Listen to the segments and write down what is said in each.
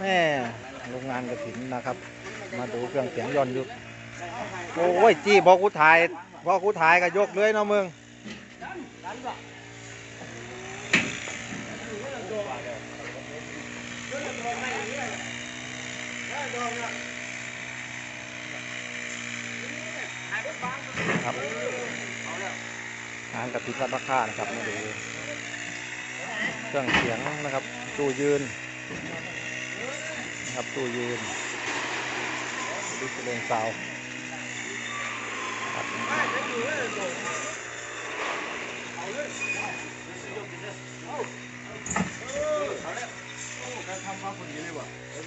แม่โรงงานกระถินนะครับ มาดูเครื่องเสียงย้อนยุคโอ้ยจี้บอกูถ่ายบอกูถ่ายก็ยกเลยเนาะมึงครับงานกระถินวัดพระค่านะครับมาดูเครื่องเสียงนะครับตู้ยืน ครับตู้ยืนดิสเลนซาวด์ครับ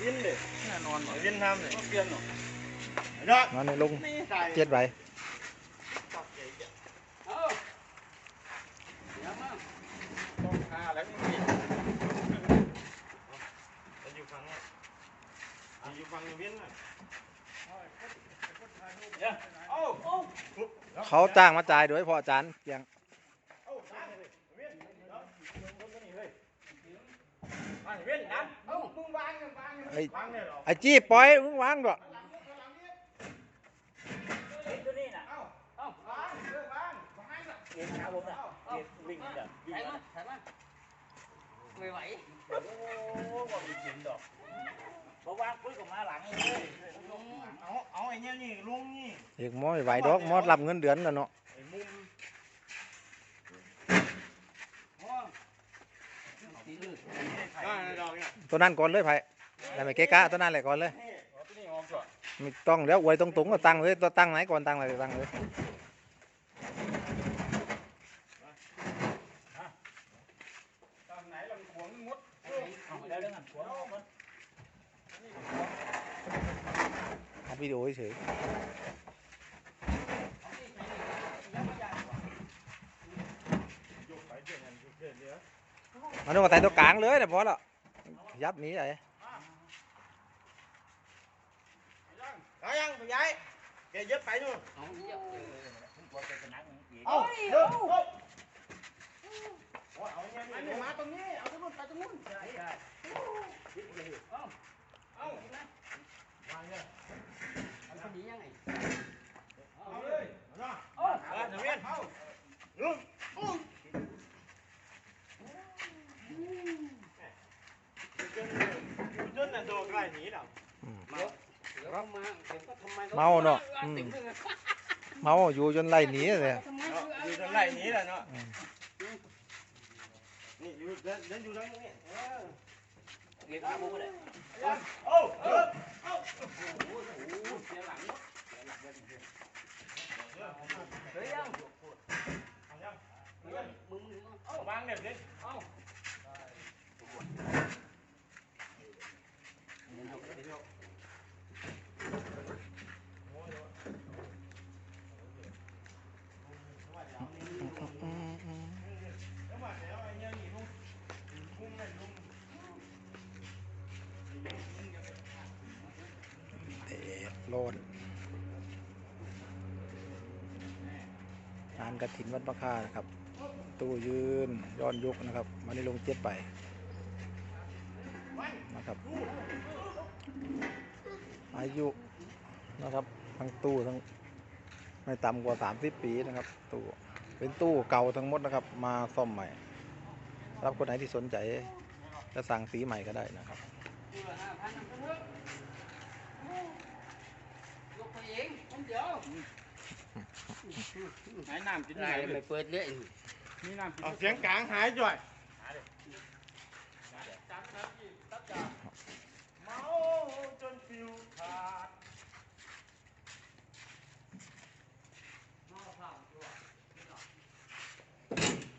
วินเด็กแน่นอนวินทำเลยเปลี่ยนหรอมาในลงเจ็ดใบ ต้องหาแล้วนี่จะอยู่ฝั่งนี้อยู่ฝั่งวินน่ะ เขาจ้างมาจ่ายโดยพออาจารย์เพียงไอ้ไอ้จี้ปล่อยมึงวางก่อนว้าเอ้วางเออวางวางน่ะเกมขาผมน่ะเกมวิ่งน่ะวิ่งใส่น่ะมาใส่มาไม่ไหว อ้บ่มีกินดอกบ่วางปุ้ยก็มาหลังเลยเอาเอาไอ้เนี่ยนี่ลุงนี่เอกมอไม่ไหวดอกมอรับเงินเดือนแล้วเนาะไอ้มุมได้ดอกเนี่ยตัวนั้นก่อนเลยไผ่แล้วไม่เกะกะตัวนั้นแหละก่อนเลยตัวนี้ออกก่อนไม่ต้องเดี๋ยวอวยตรงๆก็ตั้งเลยตัวตั้งไหนก่อนตั้งอะไรตั้งเลยตอนไหนลำขวงมุดเอาแล้วเรื่องนั้นหัวเอาก่อนอัดวิดี โอเฉยมันต้องมาแต่ตัวกลางเลยนะพอแล้วยับหนี้ไอ้เอายังคุณยายแกเย็บไปนู่นเอาเยอะผมกลัวแกจะนักอีกเอาเดี๋ยวเอาเอาเนี่ยนี่มาตรงนี้ เอาตรงนู้นไปตรงนู้นใช่ใช่เอาวางเนี่ยเอา เดี๋ยวเขามาเดี๋ยวก็ทำไมเมาเนาะอืมติดเลยเมาอยู่จนไล่หนีเลยทำไมอยู่จนไล่หนีแล้วเนาะ นี่อยู่เดินเดินอยู่ทางนี้เออเรียกขาผมก็ได้โอ้เออ เสียหลังเฮ้ยยังมึงมึง เอาวางเนี่ยดิเอ้าเตะโลนงานกระถินวัดพระค่านะครับ ตู้ยืนย้อนยุคนะครับ มาในลงเจ็ดไปนะครับอายุนะครับ ทั้งตู้ทั้งไม่ต่ำกว่าสามสิบปีนะครับ ตู้เป็นตู้เก่าทั้งหมดนะครับ มาซ่อมใหม่ รับคนไหนที่สนใจจะสั่งสีใหม่ก็ได้นะครับห้าพันนั่นก็เถอะยกไปเองคนเดียวไหนน้ำกินไหนไหนไม่เปิดเลย มีน้ำเอาเสียงกลางหายจ่อยเมาจนฟิวขาด